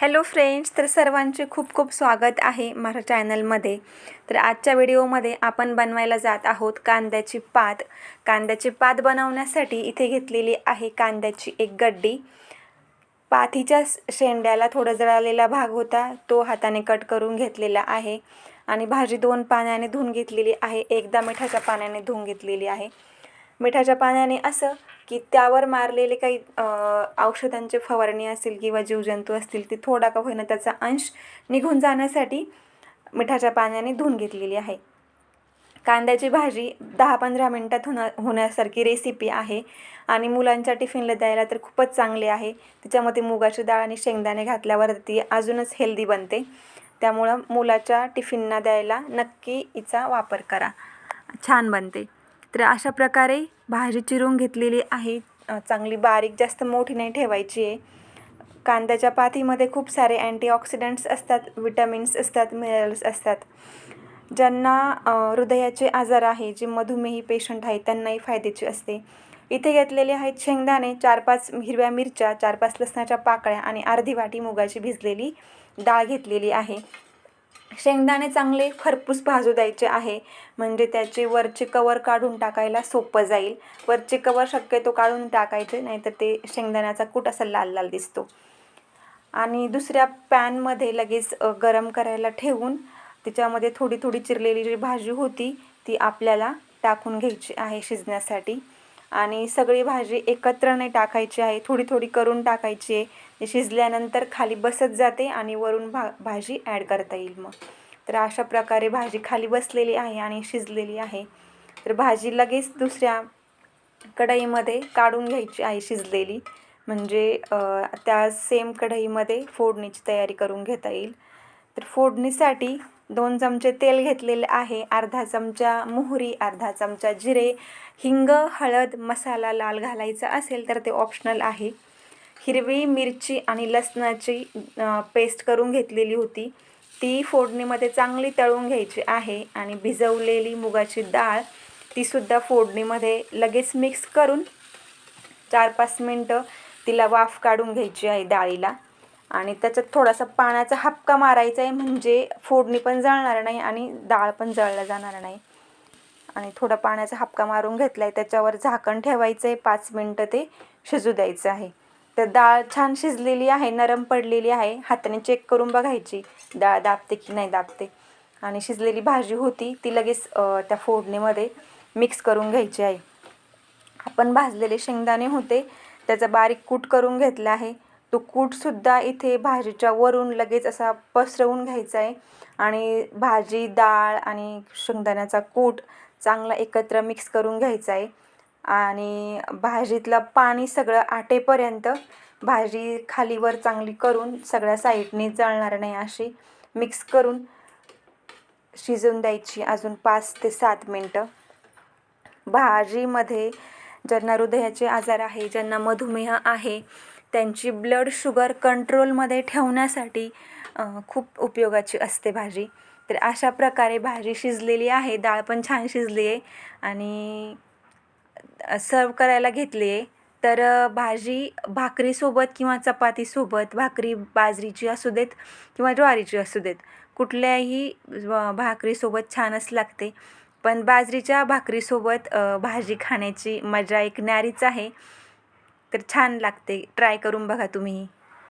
Hello friends तर सर्वांचे खूप खूप स्वागत आहे माझ्या चॅनलमध्ये तर आजच्या व्हिडिओमध्ये आपण बनवायला जात आहोत कांद्याची पात. कांद्याची पात बनवण्यासाठी इथे घेतलेली आहे कांद्याची एक गड्डी. पाथीच्या शेंड्याला थोडा जळालेला भाग होता तो हाताने कट करून घेतलेला आहे. आणि भाजी दोन पाण्याने धुवून घेतलेली आहे एकदा मिठाच्या पाण्याने धुवून घेतलेली आहे. मिठाच्या पाण्याने असं की त्यावर मारलेले काही औषधांचे फवारणी असेल किंवा जीवजंतू असतील ते थोडा का होईना त्याचा अंश निघून जाण्यासाठी मिठाच्या पाण्याने धुवून घेतलेली आहे. कांद्याची भाजी दहा पंधरा मिनटात होण्या होण्यासारखी रेसिपी आहे आणि मुलांच्या टिफिनला द्यायला तर खूपच चांगली आहे. त्याच्यामध्ये मुगाची डाळ आणि शेंगदाणे घातल्यावर ती अजूनच हेल्दी बनते. त्यामुळं मुलाच्या टिफिनना द्यायला नक्की हिचा वापर करा. छान बनते. तर अशा प्रकारे भाजी चिरून घेतलेली आहे. चांगली बारीक जास्त मोठी नाही ठेवायची आहे. कांद्याच्या पातीमध्ये खूप सारे अँटीऑक्सिडंट्स असतात विटॅमिन्स असतात मिनरल्स असतात. ज्यांना हृदयाचे आजार आहे जे मधुमेही पेशंट आहेत त्यांनाही फायद्याचे असते. इथे घेतलेले आहेत शेंगदाणे चार पाच हिरव्या मिरच्या चार पाच लसणाच्या पाकळ्या आणि अर्धी वाटी मुगाची भिजलेली डाळ घेतलेली आहे. शेंगदाणे चांगले खरपूस भाजू द्यायचे आहे. म्हणजे त्याचे वरचे कवर काढून टाकायला सोपं जाईल. वरचे कवर शक्यतो काढून टाकायचे नाहीतर ते शेंगदाण्याचा कूट असा लाल लाल दिसतो. आणि दुसऱ्या पॅनमध्ये लगेच गरम करायला ठेवून त्याच्यामध्ये थोडी थोडी चिरलेली जी भाजी होती ती आपल्याला टाकून घ्यायची आहे शिजण्यासाठी. आणि सगळी भाजी एकत्र नाही टाकायची आहे. थोडी थोडी करून टाकायची आहे. शिजल्यानंतर खाली बसत जाते आणि वरून भा भाजी ॲड करता येईल मग. तर अशा प्रकारे भाजी खाली बसलेली आहे आणि शिजलेली आहे. तर भाजी लगेच दुसऱ्या कढईमध्ये काढून घ्यायची आहे शिजलेली. म्हणजे त्या सेम कढईमध्ये फोडणीची तयारी करून घेता येईल. तर फोडणीसाठी दोन चमचे तेल घेतलेले आहे अर्धा चमचा मोहरी अर्धा चमचा जिरे हिंग हळद मसाला लाल घालायचा असेल तर ते ऑप्शनल आहे. हिरवी मिरची आणि लसणाची पेस्ट करून घेतलेली होती. ती फोडणीमध्ये चांगली तळून घ्यायची आहे आणि भिजवलेली मुगाची डाळ तीसुद्धा फोडणीमध्ये लगेच मिक्स करून चार पाच मिनटं तिला वाफ काढून घ्यायची आहे डाळीला. आणि त्याच्यात थोडासा पाण्याचा हपका मारायचा आहे म्हणजे फोडणी पण जळणार नाही आणि डाळ पण जळल्या जाणार नाही. आणि थोडा पाण्याचा हपका मारून घेतला आहे त्याच्यावर झाकण ठेवायचं आहे पाच मिनटं ते शिजू द्यायचं आहे. तर डाळ छान शिजलेली आहे नरम पडलेली आहे हाताने चेक करून बघायची डाळ दाबते की नाही दाबते. आणि शिजलेली भाजी होती ती लगेच त्या फोडणीमध्ये मिक्स करून घ्यायची आहे. आपण भाजलेले शेंगदाणे होते त्याचा बारीक कूट करून घेतला आहे. तो कूटसुद्धा इथे भाजीच्या वरून लगेच असा पसरवून घ्यायचा आहे. आणि भाजी डाळ आणि शेंगदाण्याचा कूट चांगला एकत्र मिक्स करून घ्यायचा आहे. आणि भाजीतलं पाणी सगळं आटेपर्यंत भाजी खालीवर चांगली करून सगळ्या साईडने जळणार नाही अशी मिक्स करून शिजवून द्यायची अजून पाच ते सात मिनटं. भाजीमध्ये ज्यांना हृदयाचे आजार आहे ज्यांना मधुमेह आहे त्यांची ब्लड शुगर कंट्रोलमध्ये ठेवण्यासाठी खूप उपयोगाची असते भाजी. तर अशा प्रकारे भाजी शिजलेली आहे डाळ पण छान शिजली आहे आणि सर्व करायला घेतली आहे. तर भाजी भाकरीसोबत किंवा चपातीसोबत भाकरी बाजरीची असू देत किंवा ज्वारीची असू देत कुठल्याही भाकरीसोबत छानच लागते. पण बाजरीच्या भाकरीसोबत भाजी खाण्याची मजा एक न्यारीच आहे. तर छान लागते. ट्राय करून बघा तुम्ही.